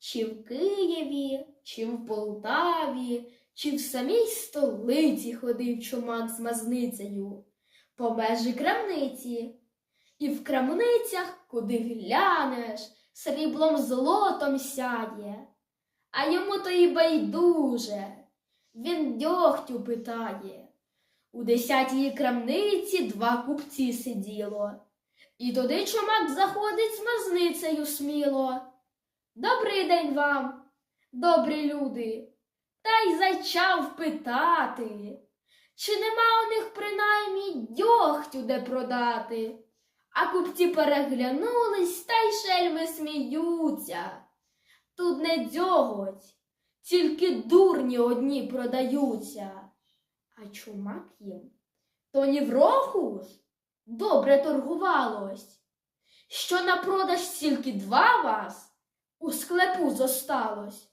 Чи в Києві, чи в Полтаві, чи в самій столиці ходив чумак з мазницею по межі крамниці. І в крамницях, куди глянеш, сріблом золотом сяє. А йому то і байдуже, він дьогтю питає. У десятій крамниці два купці сиділо, і туди чумак заходить з мазницею сміло. Добрий день вам, добрі люди, та й зачав питати, чи нема у них принаймні дьогтю де продати. А купці переглянулись та й шельми сміються. Тут не дзьоготь, тільки дурні одні продаються. А чумак їм то ні в роху ж добре торгувалось, що на продаж тільки два вас у склепу зосталось.